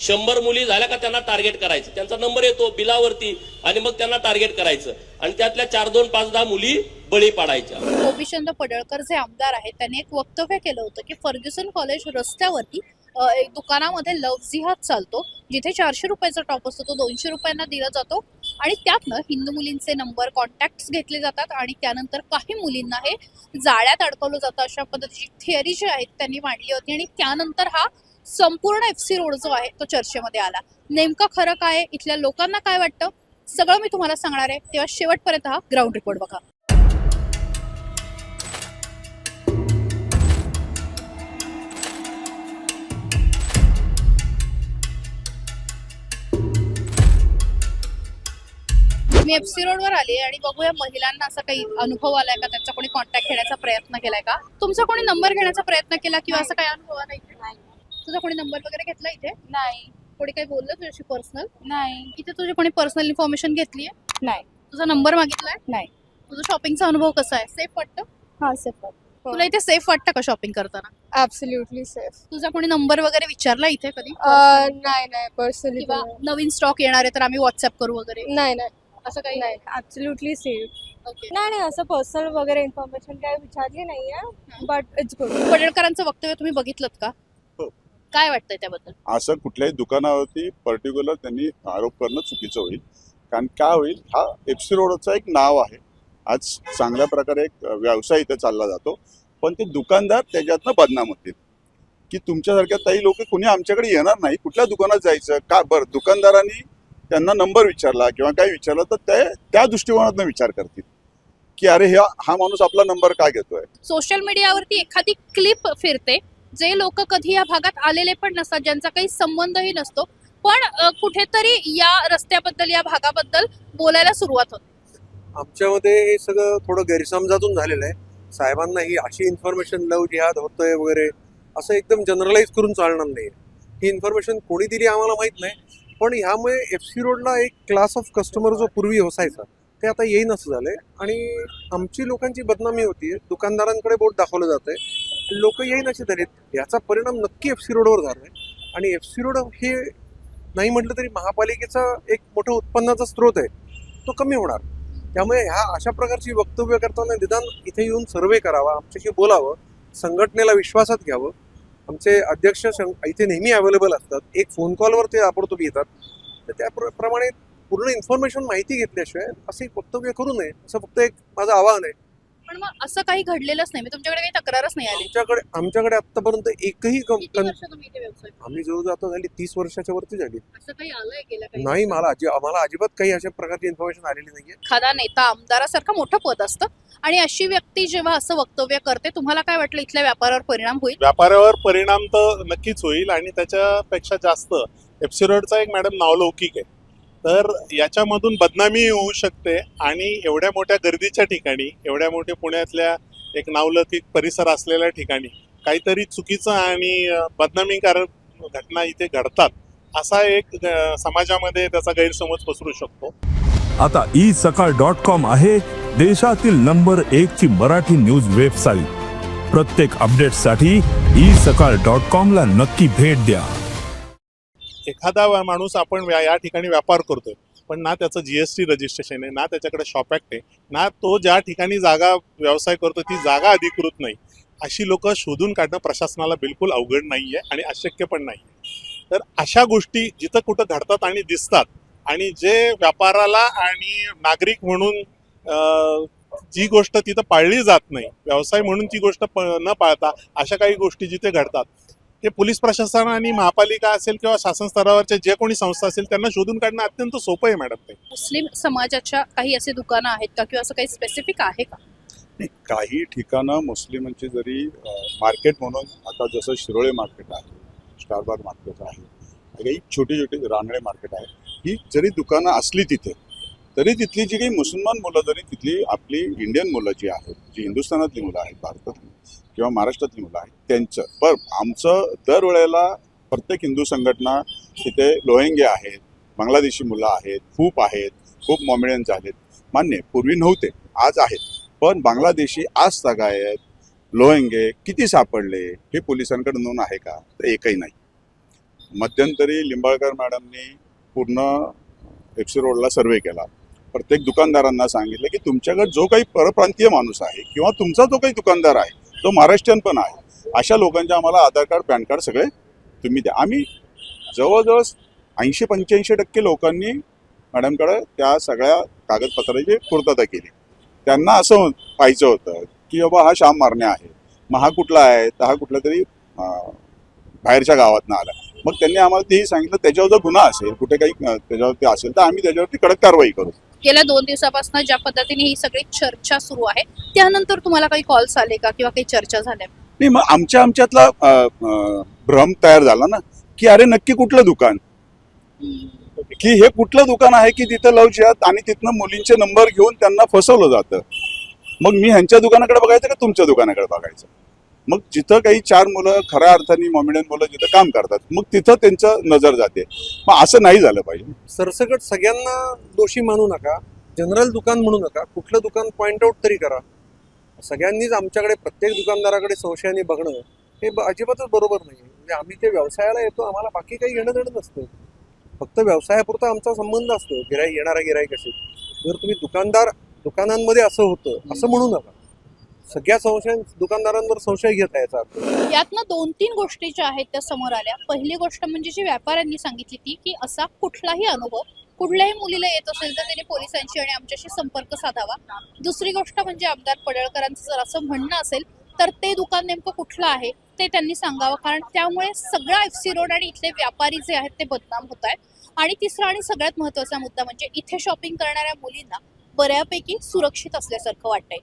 शंभर मुली झाल्या का त्यांना टार्गेट करायचं. त्यांचा नंबर येतो बिलावरती आणि मग त्यांना टार्गेट करायचं. आणि त्यातल्या चार दोन पाच दहा मुली बळी पाडायच्या. गोपीचंद पडळकर जे आमदार आहेत त्यांनी एक वक्तव्य केलं होतं की फर्ग्युसन कॉलेज रस्त्यावरती एक दुकानामध्ये लव जिहाद चालतो. जिथे चारशे रुपयाचा टॉप असतो तो दोनशे रुपयांना दिला जातो. आणि त्यातनं हिंदू मुलींचे नंबर कॉन्टॅक्ट घेतले जातात आणि त्यानंतर काही मुलींना हे जाळ्यात अडकवलं जातं अशा पद्धतीची थिअरी जी आहे त्यांनी मांडली होती. आणि त्यानंतर हा संपूर्ण एफ सी रोड जो आहे तो चर्चेमध्ये आला. नेमकं खरं काय इथल्या लोकांना काय वाटतं? सगळं मी तुम्हाला सांगणार आहे. तेव्हा शेवटपर्यंत हा ग्राउंड रिपोर्ट बघा. मी एफ सी रोडवर आली आणि बघूया महिलांना असा काही अनुभव आलाय का? त्यांचा कोणी कॉन्टॅक्ट घेण्याचा प्रयत्न केलाय का? तुमचा कोणी नंबर घेण्याचा प्रयत्न केला किंवा असा काही अनुभव नाही. तुझा कोणी नंबर वगैरे घेतला इथे? नाही. कोणी काही बोललं तुझ्याशी पर्सनल नाही. इथे तुझी कोणी पर्सनल इन्फॉर्मेशन घेतली आहे नाही. तुझा नंबर मागितलाय? नाही. तुझा शॉपिंगचा अनुभव कसा आहे? सेफ वाटतं? हा सेफ तुला इथे सेफ वाटतं का शॉपिंग करताना? ऍब्सोल्युटली सेफ तुझा कोणी नंबर वगैरे विचारला इथे कधी? नाही नाही पर्सनली किंवा नवीन स्टॉक येणार आहे तर आम्ही व्हॉट्सअप करू वगैरे? नाही नाही. असं काही नाही? ऍब्सोल्युटली सेफ ओके नाही नाही असं पर्सनल वगैरे इन्फॉर्मेशन काय विचारली नाहीये. बट इट्स गुड पडळकरांचं वक्तव्य तुम्ही बघितलं का? हो. काय वाटतंय त्याबद्दल? असं कुठल्याही दुकानावरती पर्टिक्युलर त्यांनी आरोप करणं चुकीचं होईल. कारण काय होईल? हा एफसी रोडचा एक नाव आहे. आज चांगल्या प्रकारे एक व्यवसाय इथे चालला जातो. पण ते दुकानदार त्याच्यातनं बदनाम होतील. की तुमच्यासारख्या ताई लोक कोणी आमच्याकडे येणार नाही? कुठल्या दुकानात जायचं? का बरं? दुकानदारांनी त्यांना नंबर विचारला किंवा काय विचारलं तर ते त्या दृष्टिकोनातनं विचार करतील. की अरे हा हा माणूस आपला नंबर का घेतोय? सोशल मीडियावरती एखादी क्लिप फिरते जे लोक कधी या भागात आलेले पण नसतात ज्यांचा काही संबंधही नसतो पण कुठेतरी या रस्त्याबद्दल या भागाबद्दल बोलायला सुरुवात होते. आमच्यामध्ये हे सगळं थोडं गैरसमजातून झालेलं आहे. साहेबांना ही अशी इन्फॉर्मेशन लव जिहाद होतंय वगैरे असं एकदम जनरलाइज करून चालणार नाही. ही इन्फॉर्मेशन कोणी दिली आम्हाला माहीत नाही. पण ह्यामुळे एफ सी रोडला एक क्लास ऑफ कस्टमर जो पूर्वी असायचा ते आता येईन असं झालंय. आणि आमची लोकांची बदनामी होती दुकानदारांकडे बोट दाखवलं जात आहे लोक येईन असे झालेत याचा परिणाम नक्की एफ सी रोडवर झालाय. आणि एफ सी रोड हे नाही म्हटलं तरी महापालिकेचा एक मोठं उत्पन्नाचा स्रोत आहे तो कमी होणार. त्यामुळे ह्या अशा प्रकारची वक्तव्य करताना निदान इथे येऊन सर्वे करावा आमच्याशी बोलावं संघटनेला विश्वासात घ्यावं. आमचे अध्यक्ष इथे नेहमी अवेलेबल असतात. एक फोन कॉलवर ते ताबडतोब येतात. तर त्याप्रमाणे पूर्ण इन्फॉर्मेशन माहिती घेतल्याशिवाय असं एक वक्तव्य करू नये असं फक्त एक माझं आवाहन आहे. पण मग असं काही घडलेलंच नाही. मी तुमच्याकडे काही तक्रारच नाही आली. आमच्याकडे आमच्याकडे आतापर्यंत एकही कं- किती कं- वर्ष तुम्ही इथे व्यवसाय करता? आम्ही जवळजवळ आता झाली तीस वर्षाच्या वरती झाली. असं काही आलंय गेल्या काही नाही मला अजि आम्हाला अजिबात काही अशा प्रकारची इन्फॉर्मेशन आलेली नाहीये. एखादा नेता आमदारासारखं मोठं पद असतं आणि अशी व्यक्ती जेव्हा असं वक्तव्य करते तुम्हाला काय वाटलं इथल्या व्यापारावर परिणाम होईल? व्यापारावर परिणाम तर नक्कीच होईल आणि त्याच्यापेक्षा जास्त. एफसी रोडचा एक मॅडम नावलौकिक आहे. तर याच्यामधून बदनामी होऊ शकते आणि एवढ्या मोठ्या गर्दीच्या ठिकाणी एवढ्या मोठ्या पुण्यातल्या एक नावलौकिक परिसर असलेल्या ठिकाणी काहीतरी चुकीचं आणि बदनामीकारक घटना इथे घडतात असा एक समाजामध्ये त्याचा गैरसमज पसरू शकतो. आता ई सकाळ डॉट कॉम आहे देशातील नंबर एक ची मराठी न्यूज वेबसाईट. प्रत्येक अपडेटसाठी ई सकाळ डॉट कॉम ला नक्की भेट द्या. एखादा माणूस आपण व्या- या ठिकाणी व्यापार करतोय पण ना त्याचं जीएसटी रजिस्ट्रेशन आहे ना त्याच्याकडे शॉप ॲक्ट आहे ना तो ज्या ठिकाणी जागा व्यवसाय करतो ती जागा अधिकृत नाही. अशी लोक शोधून काढणं प्रशासनाला बिलकुल अवघड नाही आहे आणि अशक्य पण नाहीये. तर अशा गोष्टी जिथं कुठं घडतात आणि दिसतात आणि जे व्यापाराला आणि नागरिक म्हणून जी गोष्ट तिथं पाळली जात नाही व्यवसाय म्हणून ती गोष्ट प- न पाळता अशा काही गोष्टी जिथे घडतात ते पोलीस प्रशासन आणि महापालिका असेल किंवा शासन स्तरावरच्या जे कोणी संस्था असेल त्यांना शोधून काढणं अत्यंत सोपं आहे मॅडम ते. मुस्लिम समाजाच्या काही असे दुकानं आहेत का किंवा असं काही स्पेसिफिक आहे का? नाही, काही ठिकाणं मुस्लिमांची जरी मार्केट म्हणून आता जसं शिरोळे मार्केट आहे स्टारबाग मार्केट आहे काही छोटी छोटी रानडे मार्केट आहे ही जरी दुकानं असली तिथे तरी तिथली जी काही मुसलमान मुलं जरी तिथली आपली इंडियन मुलं जी आहेत जी हिंदुस्थानातली मुलं आहेत भारतातली किंवा महाराष्ट्रातली मुलं आहेत त्यांचं. पण आमचं दरवेळेला प्रत्येक हिंदू संघटना तिथे लोहेंगे आहेत बांगलादेशी मुलं आहेत खूप आहेत खूप मॉमेडियन्स आहेत मान्य पूर्वी नव्हते आज आहेत. पण बांगलादेशी आज आहेत लोहेंगे किती सापडले हे पोलिसांकडे नोंद आहे का? तर एकही नाही. मध्यंतरी लिंबाळकर मॅडमनी पूर्ण एफसी रोडला सर्वे केला. प्रत्येक दुकानदारांना सांगितलं की तुमच्याकडे जो काही परप्रांतीय माणूस आहे किंवा तुमचा जो काही दुकानदार आहे तो महाराष्ट्रीयन पण आहे. अशा लोकांचे आम्हाला आधार कार्ड पॅन कार्ड सगळे तुम्ही द्या. आम्ही जवळजवळ ऐंशी पंच्याऐंशी टक्के लोकांनी मॅडमकडे त्या सगळ्या कागदपत्राची पूर्तता केली. त्यांना असं पाहिजे होतं की बाबा हा श्याम मारणे आहे. मग हा कुठला आहे? तर हा कुठला तरी बाहेरच्या गावातनं आला. मग त्यांनी आम्हाला तेही सांगितलं त्याच्यावर जर गुन्हा असेल कुठे काही त्याच्यावरती असेल तर आम्ही त्याच्यावरती कडक कारवाई करू. गेल्या दोन दिवसापासून ज्या पद्धतीने ही सगळी चर्चा सुरू आहे त्यानंतर तुम्हाला काही कॉल्स आले का किंवा काही चर्चा झाल्या? नाही मग आमच्या आमच्यातला भ्रम तयार झाला ना की अरे नक्की कुठलं दुकान? की हे कुठलं दुकान आहे की तिथं लव जिहाद आणि तिथनं मुलींचे नंबर घेऊन त्यांना फसवलं जातं? मग मी ह्यांच्या दुकानाकडे बघायचं का तुमच्या दुकानाकडे बघायचं? मग जिथं काही चार मुलं खऱ्या अर्थाने मॉमिडियन मुलं जिथं काम करतात मग तिथं त्यांचं नजर जाते. मग असं नाही झालं पाहिजे. सरसकट सगळ्यांना दोषी मानू नका जनरल दुकान म्हणू नका कुठलं दुकान पॉइंट आउट तरी करा. सगळ्यांनीच आमच्याकडे प्रत्येक दुकानदाराकडे संशयाने बघणं हे ब- अजिबातच बरोबर नाही म्हणजे आम्ही ते व्यवसायाला येतो आम्हाला बाकी काही घेणं देणं नसतं. फक्त व्यवसायापुरता आमचा संबंध असतो गिराई येणारा गिराईकाशी जर तुम्ही दुकानदार दुकानांमध्ये असं होतं असं म्हणू नका. सगळ्या संशय दुकानदारांवर संशय घेत आहे याचा यातनं दोन तीन गोष्टी ज्या आहेत त्या समोर आल्या. पहिली गोष्ट म्हणजे जी व्यापाऱ्यांनी सांगितली ती की असा कुठलाही अनुभव कुठल्याही मुलीला येत असेल तर त्याने पोलिसांशी आणि आमच्याशी संपर्क साधावा. दुसरी गोष्ट म्हणजे आमदार पडळकरांचं जर असं म्हणणं असेल तर ते दुकान नेमकं कुठलं आहे ते त्यांनी सांगावं. कारण त्यामुळे सगळा एफ सी रोड आणि इथले व्यापारी जे आहेत ते बदनाम होत आहेत. आणि तिसरा आणि सगळ्यात महत्त्वाचा मुद्दा म्हणजे इथे शॉपिंग करणाऱ्या मुलींना बऱ्यापैकी सुरक्षित असल्यासारखं वाटतंय.